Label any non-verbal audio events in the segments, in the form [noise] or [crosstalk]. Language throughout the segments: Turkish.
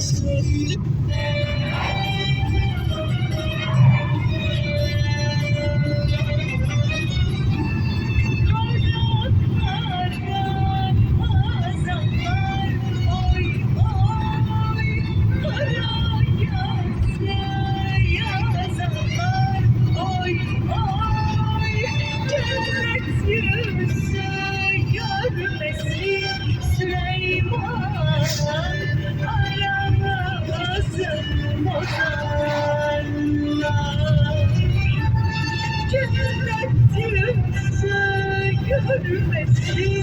Söyle Yeah. [laughs]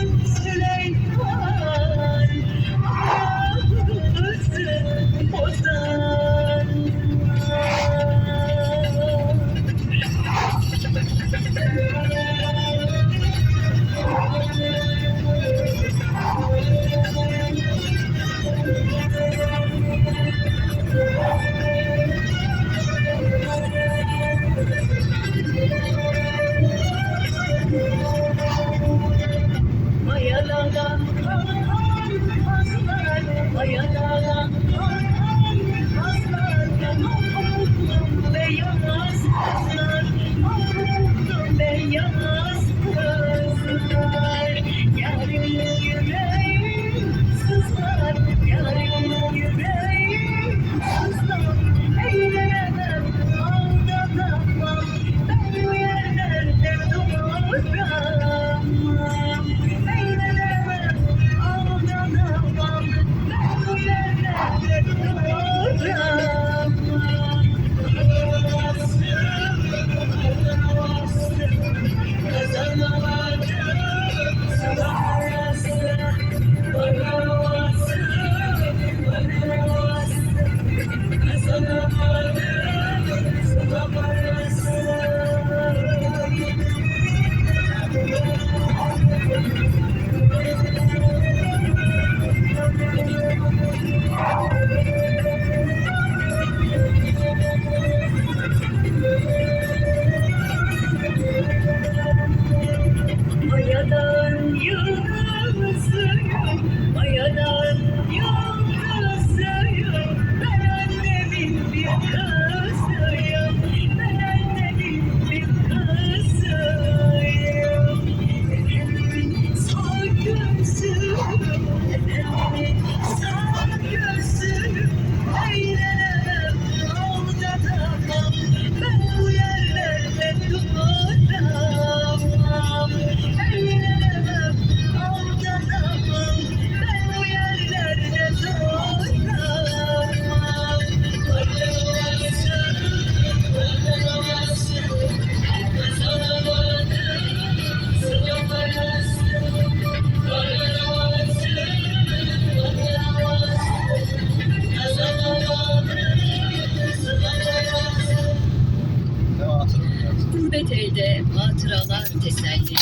hatıralar teselli.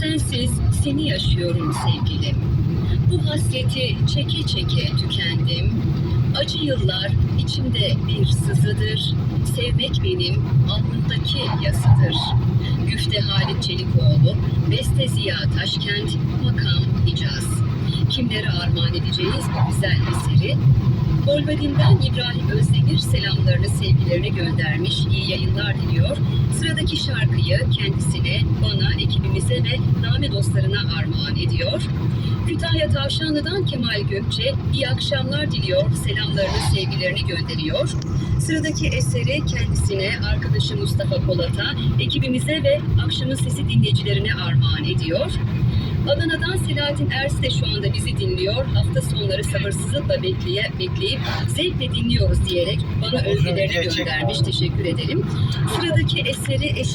Sensiz seni yaşıyorum sevgilim. Bu hasreti çeke çeke tükendim. Acı yıllar içimde bir sızıdır. Sevmek benim alnımdaki yazıdır. Güfte Halit Çelikoğlu, Beste Ziya Taşkent, Makam Hicaz. Kimlere armağan edeceğiz bu güzel eseri? Bolvadin'den İbrahim Özdemir selamlarını, sevgilerini göndermiş, iyi yayınlar diliyor. Sıradaki şarkıyı kendisine, bana, ekibimize ve name dostlarına armağan ediyor. Kütahya Tavşanlı'dan Kemal Gökçe iyi akşamlar diliyor, selamlarını, sevgilerini gönderiyor. Sıradaki eseri kendisine, arkadaşı Mustafa Polat'a, ekibimize ve Akşamın Sesi dinleyicilerine armağan ediyor. Adana'dan Selahattin Ersi de şu anda bizi dinliyor. Hafta sonları sabırsızlıkla bekleye, bekleyip zevkle dinliyoruz diyerek bana övgülerini göndermiş. mi? Teşekkür ederim. Sıradaki eseri eşi